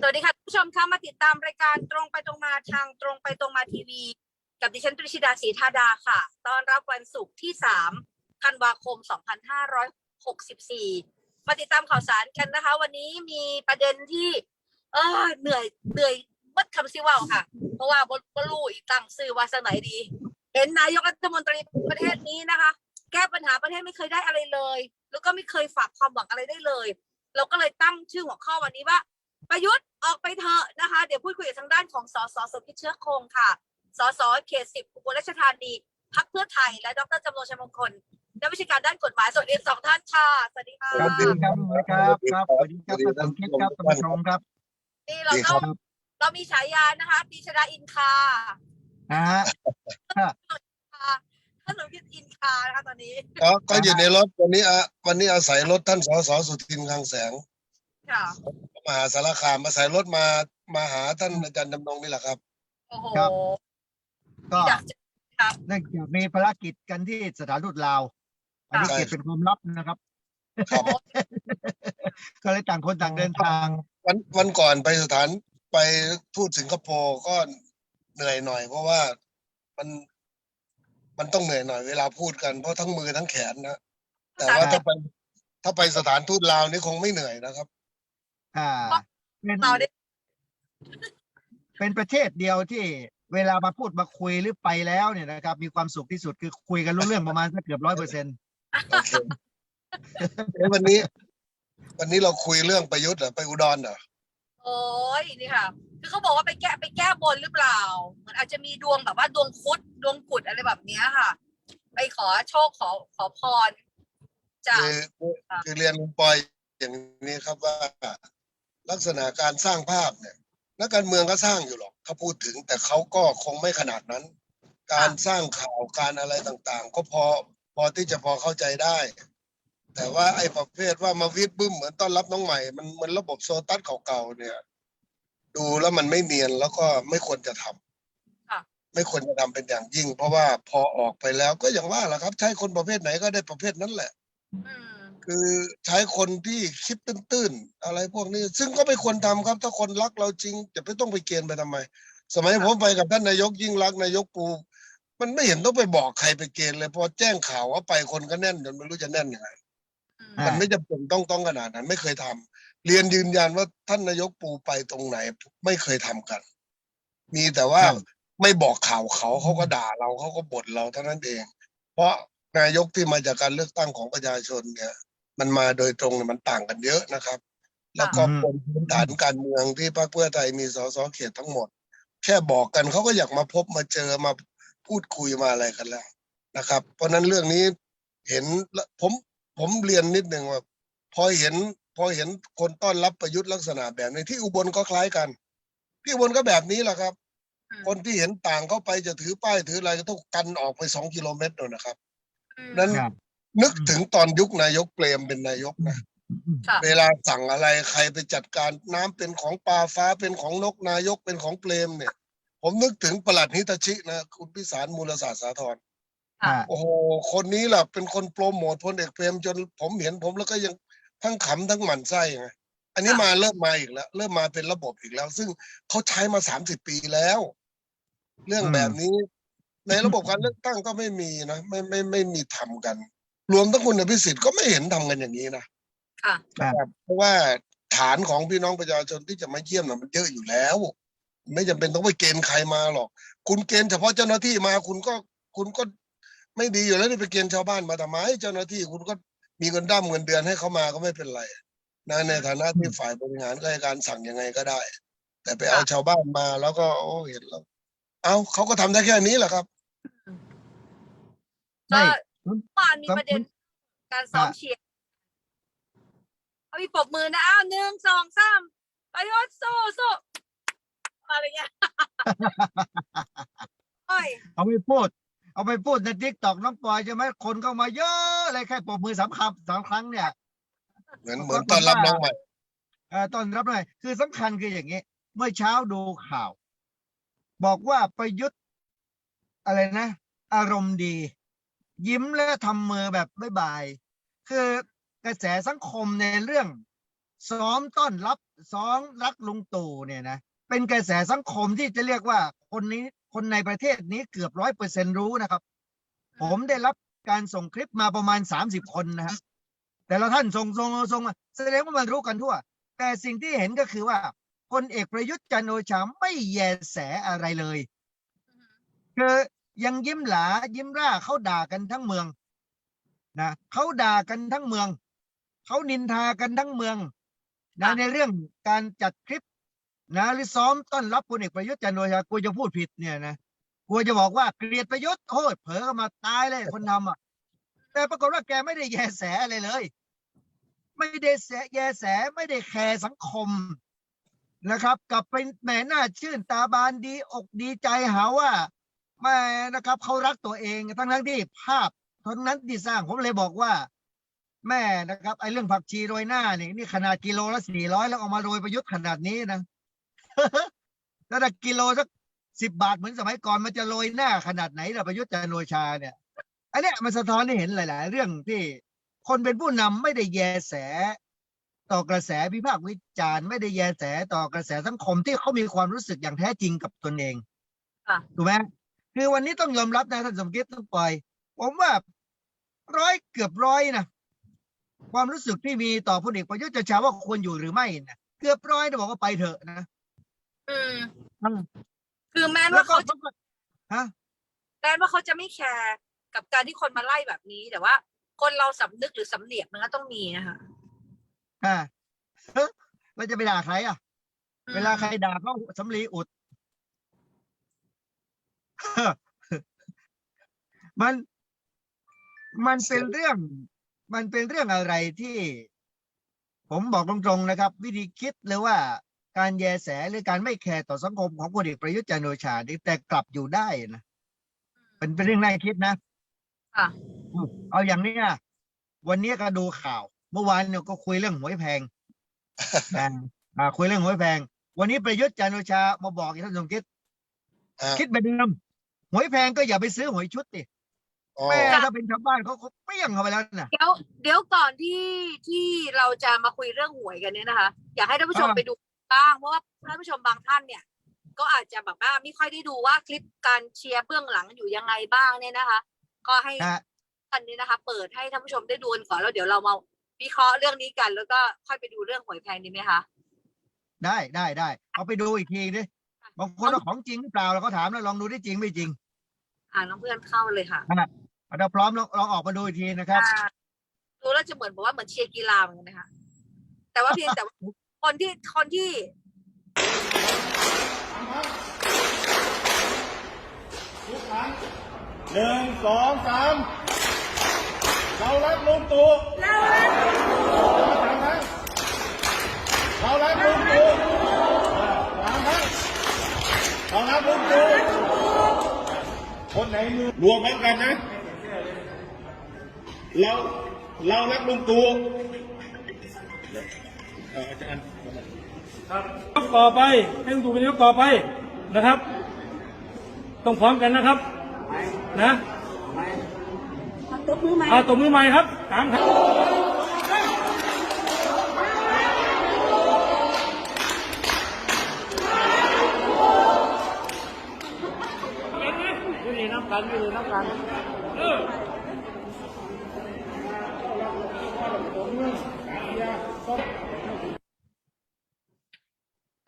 สวัสดีค่ะผู้ชมคะมาติดตามรายการตรงไปตรงมาทางตรงไปตรงมาทีวี กับดิฉันตริชิดาศรีธาดาค่ะตอนรับวันศุกร์ที่3ธันวาคม 2564 มาติดตามข่าวสารกันนะคะ วันนี้มีประเด็นที่ เออเหนื่อยเหนื่อยวัดคำซิว่าค่ะ เพราะว่าบนรู้อีกตั้งซื้อว่าสไหนดี เห็นนายกรัฐมนตรีประเทศนี้นะคะ แก้ปัญหาประเทศไม่เคยได้อะไรเลย แล้วก็ไม่เคยฝากความหวังอะไรได้เลย เราก็เลยตั้งชื่อหัวข้อวันนี้ว่า ประยุทธ์ออกไปเถอะนะคะ เดี๋ยวพูดคุยกับทางด้านของสสสมคิดเชื้อคงค่ะ สสเขตสิบอุบลราชธานีพักเพื่อไทยและดรจำนงชัยมงคลนักวิชาการด้านกฎหมายสวัสดีทั้งสองท่านค่ะสวัสดีค่ะสวัสดีครับครับครับสวัสดีครับท่านสมคิดครับท่านผู้ชมครับนี่เราดีคก็รับเรามีฉายานะคะปีชดาอินคานะฮะค่ะท่านสมคิดอินคานะคะตอนนี้ก็ก็อยู่ในรถวันนี้อะวันนี้อาศัยรถท่านสสสุทินคลังแสง ค่ะมหาสารคามอาศัยรถมามาหาท่านอาจารย์ดำรงนี่แหละครับ โอ้โหก็อยากจะครับ เนื่องจากมีภารกิจกันที่สถานทูตลาว อันนี้ใช่เก็บเป็นความลับนะครับ ครับ ก็เลยต่างคนต่างเดินทาง วันวันก่อนไปสถานไปทูตสิงคโปร์ก็เหนื่อยหน่อย เพราะว่ามันมันต้องเหนื่อยหน่อยเวลาพูดกันเพราะทั้งมือทั้งแขนนะแต่ว่าถ้าไปถ้าไปสถานทูตลาวนี่คงไม่เหนื่อยนะครับ อ่าเป็นเราได้เป็นประเทศเดียวที่เวลามาพูดมาคุยหรือไปแล้วเนี่ยนะครับ มีความสุขที่สุดคือคุยกันรู้เรื่องประมาณสักเกือบร้อยเปอร์เซ็นต์โอเคเอ๊ะวันนี้ วันนี้เราคุยเรื่องประยุทธ์เหรอไปอุดรเหรอโอ้ยนี่ค่ะ คือเขาบอกว่าไปแก้ไปแก้บนหรือเปล่าเหมือนอาจจะมีดวงแบบว่าดวงคุดดวงกุดอะไรแบบเนี้ยค่ะ ไปขอโชคขอขอพรจากคือคือเรียนคุณปอยอย่างนี้ครับว่า ลักษณะการสร้างภาพเนี่ยนักการเมืองก็สร้างอยู่หรอกเขาพูดถึง แต่เขาก็คงไม่ขนาดนั้น การสร้างข่าวการอะไรต่างๆ ก็พอพอที่จะพอเข้าใจได้ แต่ว่าไอ้ประเภทว่ามาวิดบึ้มเหมือนต้อนรับน้องใหม่ มันมันระบบโซตัสเก่าๆเนี่ย ดูแล้วมันไม่เนียนแล้วก็ไม่ควรจะทำค่ะไม่ควรจะทำเป็นอย่างยิ่ง เพราะว่าพอออกไปแล้วก็อย่างว่าแหละครับ ใช้คนประเภทไหนก็ได้ประเภทนั้นแหละ อืม คือใช้คนที่คิดตื้นๆอะไรพวกนี้ ซึ่งก็ไม่ควรทำครับ ถ้าคนรักเราจริงจะไม่ต้องไปเกณฑ์ไปทำไม สมัยผมไปกับท่านนายกยิ่งรักษณ์นายกปู มันไม่เห็นต้องไปบอกใครไปเกณฑ์เลยพอแจ้งข่าวว่าไปคนก็แน่นจนไม่รู้จะแน่นยังไงอืมมันไม่จำเป็นต้องต้องขนาดนั้น ไม่เคยทำเรียนยืนยันว่าท่านนายกปูไปตรงไหน ไม่เคยทำกัน มีแต่ว่าครับไม่บอกข่าวเขาเขาก็ด่าเราเขาก็บ่นเราเท่านั้นเอง เพราะนายกที่มาจากการเลือกตั้งของประชาชนเนี่ย มันมาโดยตรงเนี่ยมันต่างกันเยอะนะครับ แล้วก็อืมบนพื้นฐานการเมืองที่พรรคเพื่อไทยมีสสเขตทั้งหมด แค่บอกกันเขาก็อยากมาพบมาเจอมาพูดคุยมาอะไรกันแล้วนะครับ เพราะฉะนั้นเรื่องนี้เห็นแล้วผมผมเรียนนิดหนึ่งว่าพอเห็นพอเห็นคนต้อนรับประยุทธ์ลักษณะแบบนี้ที่อุบลก็คล้ายกัน ที่อุบลก็แบบนี้แหละครับอืมคนที่เห็นต่างเข้าไปจะถือป้ายถืออะไรก็ต้องกันออกไปสองกิโลเมตรนู่นนะครับอืมนั้นครับ นึกถึงตอนยุคนายกเปรมเป็นนายกนะค่ะเวลาสั่งอะไรใครไปจัดการน้ำเป็นของปลาฟ้าเป็นของนกนายกเป็นของเปรมเนี่ย ผมนึกถึงประหลัดนิตชินะคุณพิสารมูลศาสตร์สาธรอ่าโอ้โหคนนี้แหละเป็นคนโปรโมทพลเอกเปรมจนผมเห็นผมแล้วก็ยังทั้งขำทั้งหมั่นไส้ไงอันนี้มาเริ่มมาอีกแล้ว เริ่มมาเป็นระบบอีกแล้ว ซึ่งเขาใช้มาสามสิบปีแล้ว เรื่องอืมแบบนี้ ในระบบการเลือกตั้งก็ไม่มีนะไม่ไม่ไม่มีทำกัน รวมทั้งคุณอภิสิทธิ์ก็ไม่เห็นทำกันอย่างนี้นะค่ะครับเพราะว่าฐานของพี่น้องประชาชนที่จะมาเยี่ยมน่ะมันเยอะอยู่แล้ว ไม่จำเป็นต้องไปเกณฑ์ใครมาหรอก คุณเกณฑ์เฉพาะเจ้าหน้าที่มาคุณก็คุณก็ไม่ดีอยู่แล้วนี่ไปเกณฑ์ชาวบ้านมาทำไมเจ้าหน้าที่คุณก็มีเงินด้ำเงินเดือนให้เขามาก็ไม่เป็นไรนะในฐานะที่ฝ่ายบริหารก็ให้การสั่งยังไงก็ได้ แต่ไปเอาชาวบ้านมาแล้วก็โอ้เห็นแล้ว เอาเขาก็ทำได้แค่นี้แหละครับ ก็ไม่เมื่อ วานมีประเด็นการซ้อมอะเชียร์เอามีปรบมือนะอ้าวหนึ่งสองสามประยุทธ์สู้สู้อะไรเงี้ยโอ้ยเอาไปพูด เอาไปพูดในทิกตอกน้องปอยใช่ไหมคนเข้ามาเยอะเลยแค่ปรบมือสามคำสามครั้งเนี่ย เหมือนเหมือนตอนรับน้องใหม่เอ่อต้อนรับหน่อยคือสำคัญคืออย่างนี้ เมื่อเช้าดูข่าว บอกว่าประยุทธ์อะไรนะ อารมณ์ดี ยิ้มและทำมือแบบบ๊ายบาย คือกระแสสังคมในเรื่อง ซ้อมต้อนรับซ้อมรักลุงตู่เนี่ยนะเป็นกระแสสังคมที่จะเรียกว่าคนนี้คนในประเทศนี้เกือบร้อยเปอร์เซ็นรู้นะครับ ผมได้รับการส่งคลิปมาประมาณสามสิบคนนะฮะแต่ละท่านส่งส่งส่งมาแสดงว่ามันรู้กันทั่ว แต่สิ่งที่เห็นก็คือว่าพลเอกประยุทธ์จันทร์โอชาไม่แยแสอะไรเลย คือ ยังยิ้มหลายิ้มร่าเขาด่ากันทั้งเมืองนะเขาด่ากันทั้งเมืองเขานินทากันทั้งเมืองนะค่ะในเรื่องการจัดคลิปนะหรือซ้อมต้อนรับพลเอกประยุทธ์จันทร์โอชากลัวจะพูดผิดเนี่ยนะกลัวจะบอกว่าเกลียดประยุทธ์โอ้ยเผลอมาตายเลยคนทำอะ แต่ปรากฏว่าแกไม่ได้แยแสอะไรเลย ไม่ได้แสแยแสไม่ได้แคร์สังคมนะครับ กลับเป็นแหมหน้าชื่นตาบานดีอกดีใจหาว่า แม่นะครับเขารักตัวเองทั้งทั้งที่ภาพทั้งนั้นที่สร้างผมเลยบอกว่า แม่นะครับไอ้เรื่องผักชีโรยหน้านี่นี่ขนาดกิโลละสี่ร้อยแล้วเอามาโรยประยุทธ์ขนาดนี้นะถ้ากิโลสักสิบบาทเหมือนสมัยก่อนมันจะโรยหน้าขนาดไหนล่ะประยุทธ์จันทร์โอชาเนี่ยอันเนี้ยมันสะท้อนให้เห็นหลาย ๆ เรื่องที่คนเป็นผู้นำไม่ได้แยแส ต่อกระแสวิพากษ์วิจารณ์ไม่ได้แยแสต่อกระแสสังคมที่เขามีความรู้สึกอย่างแท้จริงกับตนเองค่ะถูกไหม คือวันนี้ต้องยอมรับนะท่านสมคิดต้องปล่อย ผมว่าร้อยเกือบร้อยนะความรู้สึกที่มีต่อพลเอกประยุทธ์จันทร์โอชาว่าควรอยู่หรือไม่นะเกือบร้อยนะบอกว่าไปเถอะนะอืมอืมคือแม้แล้วว่าก็เขาจะฮะแม้ว่าเขาจะไม่แคร์กับการที่คนมาไล่แบบนี้ แต่ว่า คนเราสำนึกหรือสำเนียกมันก็ต้องมีนะคะอ่าเฮ้ยเราจะไปด่าใครอะอืมเวลาใครด่าเขาสำลีอุด มัน มันเป็นเรื่อง มันเป็นเรื่องอะไรที่ ผมบอกตรงๆนะครับ วิธีคิดหรือว่าการแยแสหรือการไม่แคร์ต่อสังคมของพลเอกประยุทธ์จันทร์โอชานี่แต่กลับอยู่ได้นะเป็นเป็นเรื่องน่าคิดนะค่ะอืมเอาอย่างนี้นะวันนี้ก็ดูข่าว เมื่อวานเนี่ยก็คุยเรื่องหวยแพงอ่าอ่าคุยเรื่องหวยแพง วันนี้ประยุทธ์จันทร์โอชามาบอกอีกท่านสมคิดอ่าคิดแบบเดิม หวยแพงก็อย่าไปซื้อหวยชุดดิอ๋อแม่ถ้าเป็นชาวบ้านเขาเขาเปรี้ยงเข้าไปแล้วน่ะ เดี๋ยวเดี๋ยวก่อนที่ที่เราจะมาคุยเรื่องหวยกันเนี่ยนะคะ อยากให้ท่านผู้ชมอ่า ไปดูบ้างเพราะว่าท่านผู้ชมบางท่านเนี่ย ก็อาจจะแบบว่าไม่ค่อยได้ดูว่าคลิปการเชียร์เบื้องหลังอยู่ยังไงบ้างเนี่ยนะคะ ก็ให้ฮะท่านนี้นะคะ เปิดให้ท่านผู้ชมได้ดูกันก่อนแล้วเดี๋ยวเรามาวิเคราะห์เรื่องนี้กัน แล้วก็ค่อยไปดูเรื่องหวยแพงดีไหมคะได้ได้ได้เอาไปดูอีกทีดิ บางคนว่าของจริงหรือเปล่าเราก็ถามแล้วลองดูได้จริงไม่จริง อ่าน้องเพื่อนเข้าเลยค่ะเราพร้อมลองลองออกมาดูอีกทีนะครับอ่าดูแล้วจะเหมือนบอกว่าเหมือนเชียร์กีฬาเหมือนกันนะคะแต่ว่าเพียงแต่ว่าคนที่คนที่หนึ่งสองสามเรารักลุงตู่เรารักลุงตู่สามครั้งเรารักลุงตู่สามครั้ง เรารักลุงตู่คนไหนมือรวมกันนะ เราเรารักลุงตู่เอ่ออาจารย์ยกต่อไปให้ลุงตู่เป็นนายกต่อไปนะครับ ต้องพร้อมกันนะครับ นะตบมือใหม่ตบมือใหม่ครับสามครับ กันอยู่นี่น้ำกันเออ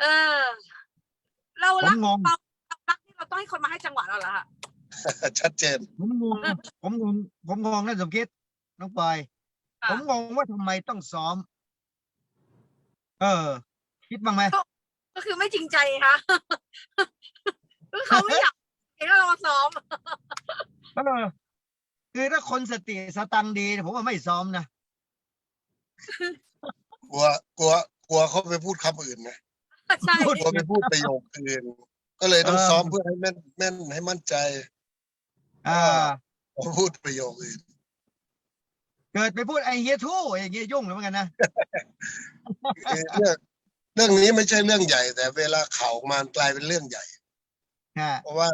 เออ เรารักผมงง เรารักที่เราต้องให้คนมาให้จังหวะเราเหรอคะชัดเจน ผมงงผมงงผมงงนะสมคิดน้องปอยค่ะ ผมงงว่าทำไมต้องซ้อม เออ คิดบ้างไหม ก็คือไม่จริงใจค่ะคือเขาไม่อยาก เห็นเรามาซ้อม เออคือถ้าคนสติสตังค์ดีเนี่ยผมว่าไม่ซ้อมนะ กลัวกลัวกลัวเขาไปพูดคำอื่นนะใช่พูดกลัวไปพูดประโยคอื่น ก็เลยต้องเออ ซ้อมเพื่อให้แม่นแม่นให้มั่นใจอ่า พอพูดประโยคอื่น เกิดไปพูดไอเฮียทู่อย่างเงี้ยยุ่งเลยเหมือนกันนะ คือเรื่องเรื่องนี้ไม่ใช่เรื่องใหญ่ แต่เวลาข่าวออกมากลายเป็นเรื่องใหญ่ ฮะเพราะว่า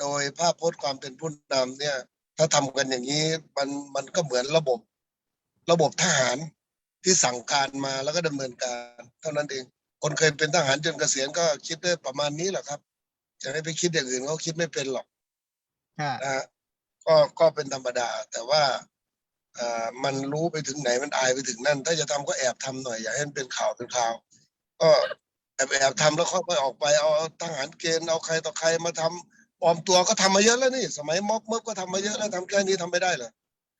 โดยภาพพจน์ความเป็นผู้นำเนี่ย ถ้าทำกันอย่างนี้มันมันก็เหมือนระบบ ระบบทหารที่สั่งการมาแล้วก็ดำเนินการ เท่านั้นเอง คนเคยเป็นทหารจนเกษียณก็คิดได้ประมาณนี้แหละครับ จะให้ไปคิดอย่างอื่นเขาคิดไม่เป็นหรอกค่ะนะฮะก็ก็เป็นธรรมดา แต่ว่าเอ่อมันรู้ไปถึงไหนมันอายไปถึงนั่น ถ้าจะทำก็แอบทำหน่อยอย่าให้มันเป็นข่าวเป็นข่าว ก็แอบแอบทำแล้วค่อยๆออกไปเอาทหารเกณฑ์เอาใครต่อใครมาทำ ปลอมตัวก็ทำมาเยอะแล้วนี่ สมัยม็อบเมื่อก็ทำมาเยอะแล้วทำแค่นี้ทำไม่ได้เหรอ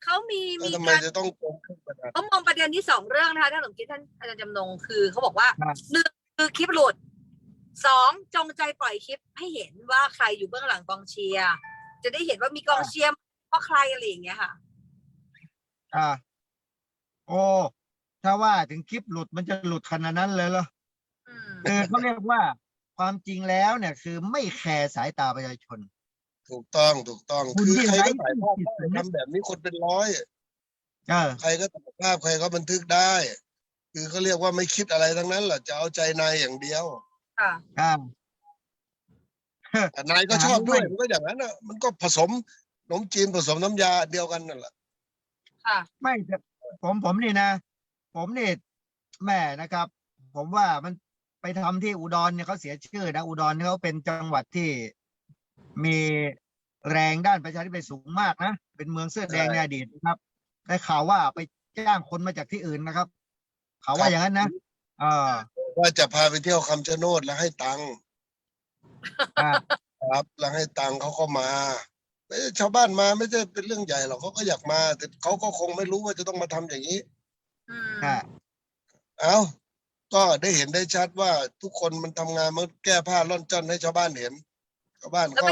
เขามีแล้วมีทำไมการจะต้องโกงขึ้นขนาดนั้นเขามองประเด็นที่สองเรื่องนะคะท่านสมคิดท่านอาจารย์จำนงคือเขาบอกว่าครับหนึ่งคือคลิปหลุดสองจงใจปล่อยคลิปให้เห็นว่าใครอยู่เบื้องหลังกองเชียร์จะได้เห็นว่ามีกองเชียร์เพราะใครอะไรอย่างเงี้ยค่ะ อ่า โอ้ถ้าว่าถึงคลิปหลุดมันจะหลุดขนาดนั้นเลยเหรออืมเออเขาเรียกว่า ความจริงแล้วเนี่ยคือไม่แคร์สายตาประชาชน ถูกต้องถูกต้อง คุณคือยิ่งใครไร้ก็ถ่ายภาพจิตได้สำนึก ทำแบบนี้คนเป็นร้อย เออ ใครก็ถ่ายภาพใครก็บันทึกได้ คือเขาเรียกว่าไม่คิดอะไรทั้งนั้นแหละจะเอาใจนายอย่างเดียว ค่ะ อ่า แต่นายก็อ่าชอบด้วยไม่มันก็อย่างนั้นอะมันก็ผสมขนมจีนผสมน้ำยาเดียวกันนั่นแหละ ค่ะ ไม่แต่ผมผมนี่นะ ผมนี่แม่นะครับ ผมว่ามัน ไปทำที่อุดรเนี่ยเขาเสียชื่อนะอุดรเขาเป็นจังหวัดที่มีแรงด้านประชาธิปไตยสูงมากนะเป็นเมืองเสื้อแดงใช่ในอดีตนะครับได้ข่าวว่าไปจ้างคนมาจากที่อื่นนะครับข่าวว่าอย่างนั้นนะเออว่าจะพาไปเที่ยวคำชะโนดแล้วให้ตังค์อ่าครับแล้วให้ตังค์เขาก็มาไม่ใช่ชาวบ้านมาไม่ใช่เป็นเรื่องใหญ่หรอกเขาก็อยากมา แต่เขาก็คงไม่รู้ว่าจะต้องมาทำอย่างนี้อืมอ่าเอา ก็ได้เห็นได้ชัดว่าทุกคนมันทำงานมันแก้ผ้าล่อนจ้อนให้ชาวบ้านเห็นชาวบ้านก็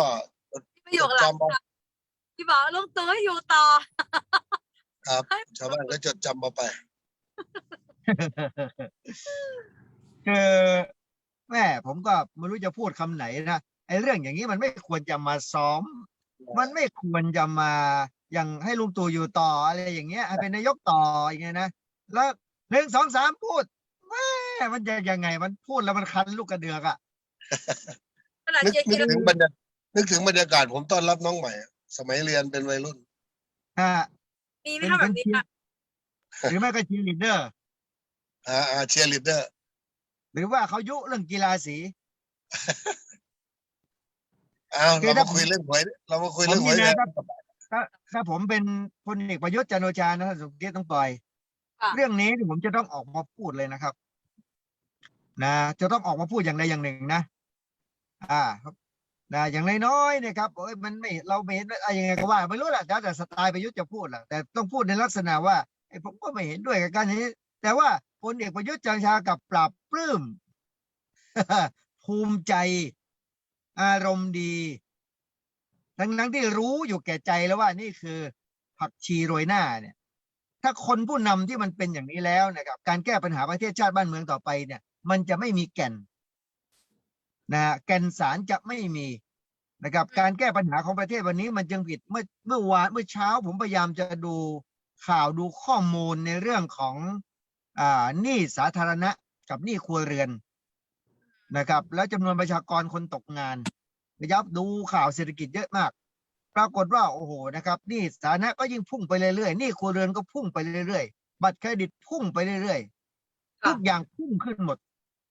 ประโยคหลังจำเอาที่บอกลุงตู่ให้อยู่ต่อ ครับ ชาวบ้านก็จดจำเอาไป คือแม่ผมก็ไม่รู้จะพูดคำไหนนะไอ้เรื่องอย่างนี้มันไม่ควรจะมาซ้อม มันไม่ควรจะมาอย่างให้ลุงตู่อยู่ต่ออะไรอย่างเงี้ยให้เป็นนายกต่ออย่างเงี้ยนะแล้วหนึ่งสองสามพูดแม่ มันจะยังไง มันพูดแล้วมันคันลูกกระเดือกอะขนาดนึกเจนึคิกดถึงบรรยากนึกถึงบรรยากาศผมต้อนรับน้องใหม่สมัยเรียนเป็นวัยรุ่นอ่ามีไหมเป็นคะแบเป็นบนี้เชียค่ะร์หรือไม่ก็เชียร์ลีดเดอร์ อ่าอ่าเชียร์ลีดเดอร์หรือว่าเขายุเรื่องกีฬาสี อ้าวคือเราถ้า มาคุยเรื่องหวยเรามาคุยผเรื่มองหวนี่ยนะกันถ้าถ้าถ้าผมเป็นพลเอกประยุทธ์จันทร์โอชานะท่านสมเกียรติต้องปล่อย ค่ะ เรื่องนี้นี่ผมจะต้องออกมาพูดเลยนะครับ นะจะต้องออกมาพูดอย่างใดอย่างหนึ่งนะ อ่านะอย่างน้อยๆเนี่ยครับเอ้ยมันไม่เราไม่เห็นอะไรยังไงก็ว่าไม่รู้แหละแล้วแต่สไตล์ประยุทธ์จะพูดแหละแต่ต้องพูดในลักษณะว่าไอ้ผมก็ไม่เห็นด้วยกับการนี้ แต่ว่าพลเอกประยุทธ์จันทร์ชากับปราบปลื้มภูมิใจอารมณ์ดี ทั้งนั้นที่รู้อยู่แก่ใจแล้วว่านี่คือ ผักชีโรยหน้าเนี่ย ถ้าคนผู้นำที่มันเป็นอย่างนี้แล้วนะครับ การแก้ปัญหาประเทศชาติบ้านเมืองต่อไปเนี่ย มันจะไม่มีแก่นนะฮะแก่นสารจะไม่มีนะครับ การแก้ปัญหาของประเทศวันนี้มันจึงผิดเมื่อเมื่อวานเมื่อเช้า ผมพยายามจะดูข่าวดูข้อมูลในเรื่องของอ่าหนี้สาธารณะกับหนี้ครัวเรือนนะครับ แล้วจำนวนประชากรคนตกงานนะครับดูข่าวเศรษฐกิจเยอะมาก ปรากฏว่าโอ้โหนะครับหนี่สาธารณะก็ยิ่งพุ่งไปเรื่อยๆหนี่ครัวเรือนก็พุ่งไปเรื่อยๆบัตรเครดิตพุ่งไปเรื่อยๆค่ะทุกอย่างพุ่งขึ้นหมด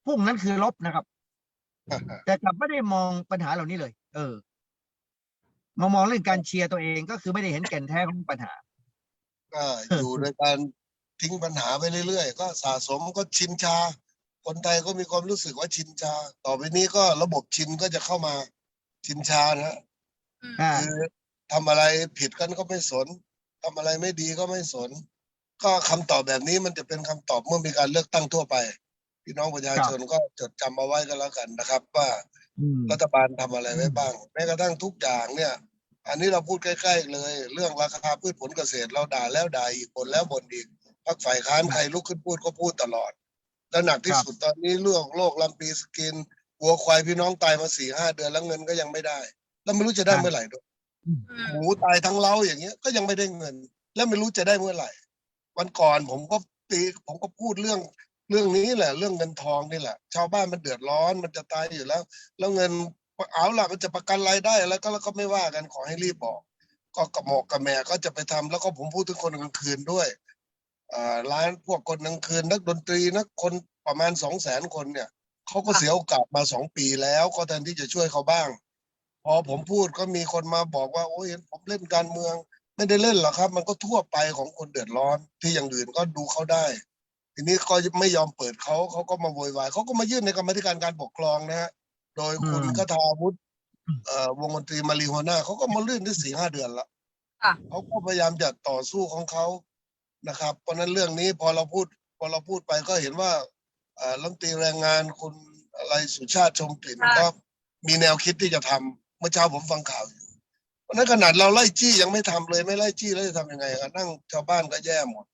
พุ่งนั้นคือลบนะครับ แต่กลับไม่ได้มองปัญหาเหล่านี้เลย เออมามองเรื่องการเชียร์ตัวเองก็คือไม่ได้เห็นแก่นแท้ของปัญหา ก็อยู่โดยการทิ้งปัญหาไปเรื่อยๆ ก็สะสมก็ชินชา คนไทยก็มีความรู้สึกว่าชินชา ต่อไปนี้ก็ระบบชินก็จะเข้ามาชินชานะฮะอืมอ่าคือทำอะไรผิดกันก็ไม่สนทำอะไรไม่ดีก็ไม่สน ก็คำตอบแบบนี้มันจะเป็นคำตอบเมื่อมีการเลือกตั้งทั่วไป พี่น้องประชาชนก็จดจำเอาไว้กันแล้วกันนะครับ ว่าอืมรัฐบาลทำอะไรไว้บ้างแม้กระทั่งทุกอย่างเนี่ย อันนี้เราพูดใกล้ ๆ เลย เรื่องราคาพืชผลเกษตรเราด่าแล้วด่าอีกบ่นแล้วบ่นอีกพรรคฝ่ายค้านใครลุกขึ้นพูดก็พูดตลอด แล้วหนักที่ครับสุดตอนนี้เรื่องโรคลำปีสกินวัวควายพี่น้องตายมาสี่ห้าเดือนแล้วเงินก็ยังไม่ได้ แล้วไม่รู้จะได้เมื่อไหร่ด้วยอืมหมูตายทั้งเล้าอย่างเงี้ยก็ยังไม่ได้เงิน แล้วไม่รู้จะได้เมื่อไหร่ วันก่อนผมก็ตีผมก็พูดเรื่อง เรื่องนี้แหละ เรื่องเงินทองนี่แหละ ชาวบ้านมันเดือดร้อนมันจะตายอยู่แล้ว แล้วเงินเอาล่ะมันจะประกันรายได้แล้วก็แล้วก็ไม่ว่ากันขอให้รีบบอก ก็กระหมอกกระแม่ก็จะไปทำแล้วก็ผมพูดถึงคนกลางคืนด้วยอ่าร้านพวกคนกลางคืน นักดนตรีนักคนประมาณสองแสนคนเนี่ยเขาก็เสียโอกาสมาสองปีแล้ว ก็แทนที่จะช่วยเขาบ้าง พอผมพูดก็มีคนมาบอกว่า โอ้ยเห็นผมเล่นการเมือง ไม่ได้เล่นหรอกครับ มันก็ทั่วไปของคนเดือดร้อนที่อย่างอื่นก็ดูเขาได้ ทีนี้ก็ไม่ยอมเปิดเขาเขาก็มาโวยวายเขาก็มายื่นในกรรมาธิการการปกครองนะฮะโดยคุณอืมคทาวุฒิเอ่อวงดนตรีมารีหัวหน้าเขาก็มาลื่นได้สี่ห้าเดือนละค่ะเขาก็พยายามจะต่อสู้ของเขานะครับ เพราะฉะนั้นเรื่องนี้พอเราพูดพอเราพูดไปก็เห็นว่าเอ่อรัฐมนตรีแรงงานคุณอะไรสุชาติชมกลิ่นก็มีแนวคิดที่จะทำเมื่อเช้าผมฟังข่าวอยู่เพราะฉะนั้นขนาดเราไล่จี้ยังไม่ทำเลยไม่ไล่จี้แล้วจะทำยังไงกันนั่งชาวบ้านก็แย่หมด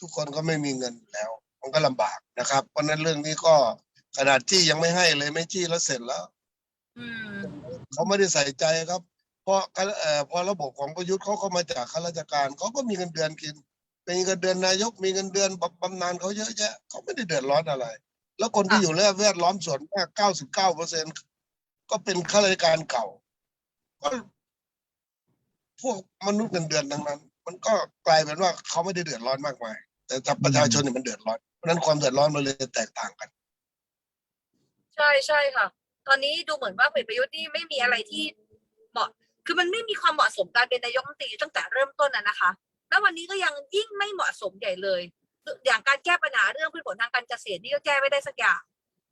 ทุกคนก็ไม่มีเงินแล้ว มันก็ลำบากนะครับ เพราะฉะนั้นเรื่องนี้ก็ขนาดจี้ยังไม่ให้เลยไม่จี้แล้วเสร็จแล้วอืมเขาไม่ได้ใส่ใจครับ เพราะเอ่อพอระบบของประยุทธ์เขาเข้ามาจากข้าราชการเขาก็มีเงินเดือนกินมีเงินเดือนนายกมีเงินเดือนบำบำนาญเขาเยอะแยะเขาไม่ได้เดือดร้อนอะไร แล้วคนที่อยู่ในแวดล้อมส่วนมากเก้าสิบเก้าเปอร์เซ็นก็เป็นข้าราชการเก่าก็พวกมนุษย์เงินเดือนทั้งนั้น มันก็กลายเป็นว่าเขาไม่ได้เดือดร้อนมากมาย แต่ถ้าประชาชนเนี่ยมันเดือดร้อน เพราะฉะนั้นความเดือดร้อนมันเลยแตกต่างกัน ใช่ใช่ค่ะ ตอนนี้ดูเหมือนว่าพลเอกประยุทธ์นี่ไม่มีอะไรที่เหมาะ คือมันไม่มีความเหมาะสมการเป็นนายกรัฐมนตรีตั้งแต่เริ่มต้นนะนะคะ แล้ววันนี้ก็ยังยิ่งไม่เหมาะสมใหญ่เลย อย่างการแก้ปัญหาเรื่องพืชผลทางการเกษตรนี่ก็แก้ไม่ได้สักอย่าง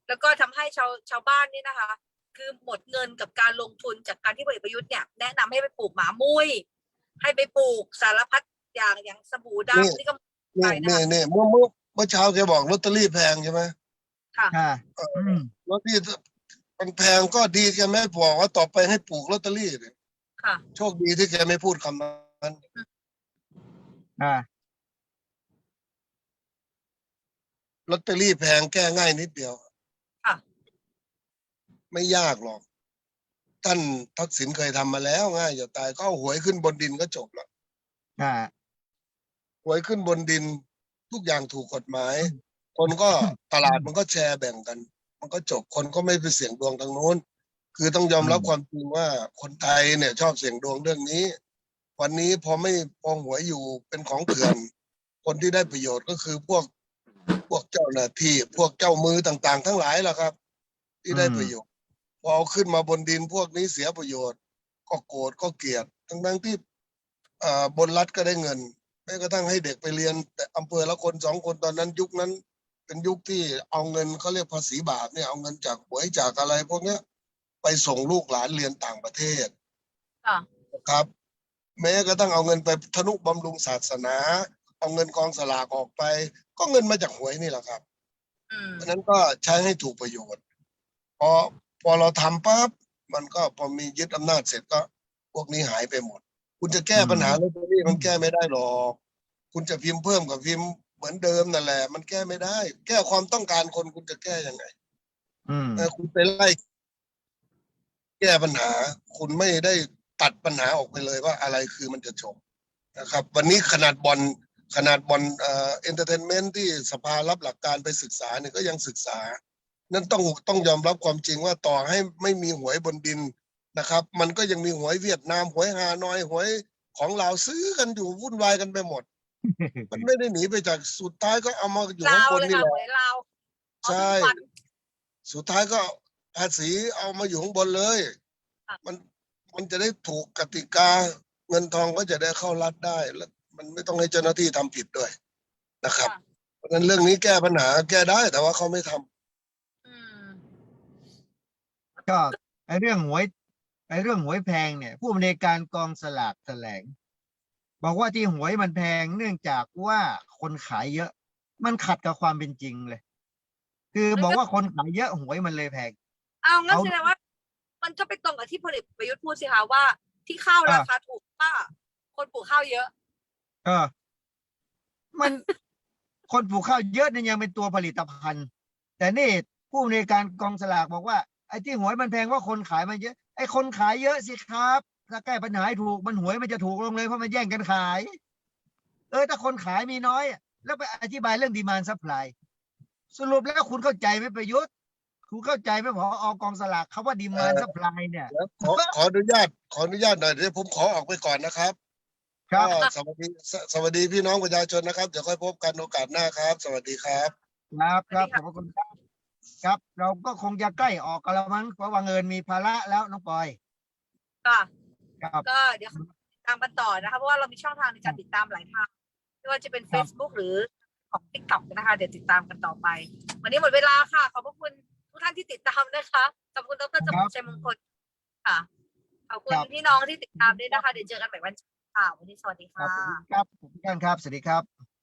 แล้วก็ทำให้ชาวชาวบ้านนี่นะคะ คือหมดเงินกับการลงทุนจากการที่พลเอกประยุทธ์เนี่ยแนะนำให้ไปปลูกหมามุ้ย ให้ไปปลูกสารพัดอย่างอย่างสบู่นี่ดำนี่ก็นี่ไปนะคะนี่นี่เมื่อเมื่อเมื่อเช้าแกบอกลอตเตอรี่แพงใช่ไหมค่ะ ค่ะอืมลอตเตอรี่มันแพงก็ดีแกไม่บอกว่าต่อไปให้ปลูกลอตเตอรี่เนี่ยค่ะ โชคดีที่แกไม่พูดคำนั้นค่ะลอตเตอรี่แพงแก้ง่ายนิดเดียวค่ะ ไม่ยากหรอก ท่านทักษิณเคยทำมาแล้วง่ายจะตายก็เอาหวยขึ้นบนดินก็จบละค่ะหวยขึ้นบนดิน ทุกอย่างถูกกฎหมาย คนก็ตลาดมันก็แชร์แบ่งกัน มันก็จบคนก็ไม่ไปเสี่ยงดวงทางโน้น คือต้องยอมรับอืมความจริงว่าคนไทยเนี่ย ชอบเสี่ยงดวงเรื่องนี้ วันนี้พอไม่พอหวยอยู่เป็นของเถื่อน คนที่ได้ประโยชน์ก็คือพวกพวกเจ้าหน้าที่พวกเจ้ามือต่าง ๆ ทั้งหลายล่ะครับ ที่ได้ประโยชน์ พอเอาขึ้นมาบนดินพวกนี้เสียประโยชน์ ก็โกรธก็เกลียดทั้งๆที่อ่าบนรัฐก็ได้เงินแม้กระทั่งให้เด็กไปเรียน แต่อำเภอละคนสองคนตอนนั้นยุคนั้น เป็นยุคที่เอาเงินเขาเรียกภาษีบาปเนี่ยเอาเงินจากหวยจากอะไรพวกเนี้ยไปส่งลูกหลานเรียนต่างประเทศค่ะนะครับ แม้กระทั่งเอาเงินไปทนุบำรุงศาสนา เอาเงินกองสลากออกไป ก็เงินมาจากหวยนี่แหละครับอืมเพราะฉะนั้นก็ใช้ให้ถูกประโยชน์พอ พอเราทำปั๊บมันก็พอมียึดอำนาจเสร็จก็ พวกนี้หายไปหมด คุณจะแก้ปัญหาลอตเตอรี่มันแก้ไม่ได้หรอก คุณจะพิมพ์เพิ่มกับพิมพ์เหมือนเดิมนั่นแหละ มันแก้ไม่ได้ แก้ความต้องการคนคุณจะแก้ยังไงอืมเออคุณไปไล่ แก้ปัญหา คุณไม่ได้ตัดปัญหาออกไปเลยว่าอะไรคือมันจะจบนะครับ วันนี้ขนาดบอลขนาดบอลเอ่อเอนเตอร์เทนเมนต์ที่สภารับหลักการไปศึกษาเนี่ยก็ยังศึกษา นั่นต้องต้องยอมรับความจริงว่าต่อให้ไม่มีหวยบนดินนะครับ มันก็ยังมีหวยเวียดนามหวยฮานอยหวยของเราวซื้อกันอยู่วุ่นวายกันไปหมด มันไม่ได้หนีไปจากสุดท้ายก็เอามาอยู่ลาข้างวบนเลยนี่ค่ะแหละหวยลาวเอาใช่ทุกวันสุดท้ายก็ภาษีเอามาอยู่ข้างบนเลยค่ะมันมันจะได้ถูกกติกาเงินทองก็จะได้เข้ารัฐได้แล้ว มันไม่ต้องให้เจ้าหน้าที่ทำผิดด้วยนะครับค่ะเพราะฉะนั้นเรื่องนี้แก้ปัญหาแก้ได้แต่ว่าเขาไม่ทำอืม ก็ไอ้เรื่องหวยไอ้เรื่องหวยแพงเนี่ย ผู้อำนวยการกองสลากแถลง บอกว่าที่หวยมันแพงเนื่องจากว่าคนขายเยอะ มันขัดกับความเป็นจริงเลย คือบอกว่าคนขายเยอะหวยมันเลยแพง เอางั้นเอาแสดงว่า มันก็ไปตรงกับที่พลเอกประยุทธ์พูดสิคะว่า ที่ข้าวราคาถูกว่าคนปลูกข้าวเยอะ เออ มันคนปลูกข้าวเยอะเนี่ยยังเป็นตัวผลิตภัณฑ์ แต่นี่ผู้อำนวยการกองสลากบอกว่าไอ้ที่หวยมันแพงว่าคนขายมันเยอะไอ้คนขายเยอะสิครับถ้าแก้ปัญหาให้ถูกมันหวยมันจะถูกลงเลยเพราะมันแย่งกันขาย เออถ้าคนขายมีน้อยอะแล้วไปอธิบายเรื่องดีมานซัพพลายสรุปแล้วคุณเข้าใจไหมประยุทธ์คุณเข้าใจไหมพออกองสลากคำว่าดีมานซัพพลายเนี่ยแล้วขอขออนุญาตขออนุญาตหน่อยเดี๋ยวผมขอออกไปก่อนนะครับครับก็สวัสดีสสวัสดีพี่น้องประชาชนนะครับเดี๋ยวค่อยพบกันโอกาสหน้าครับ สวัสดีครับ ครับครับขอบพระคุณครับ ครับ เราก็คงจะใกล้ออกกันแล้วมั้งเพราะว่าเงินมีภาระแล้วน้องปอยค่ะครับ ก็เดี๋ยวติดตามกันต่อนะคะเพราะว่าเรามีช่องทางในการติดตามหลายทางไม่ว่าจะเป็น ครับ Facebook หรือของ TikTok นะคะ เดี๋ยวติดตามกันต่อไป วันนี้หมดเวลาค่ะ ขอบพระคุณทุกท่านที่ติดตามนะคะขอบคุณดรจมูกชัยมงคลค่ะขอบคุณพี่น้องที่ติดตามด้วยนะคะเดี๋ยวเจอกันใหม่วันจันทร์ค่ะวันนี้สวัสดีครับค่ะครับขอบคุณครับสวัสดีครับ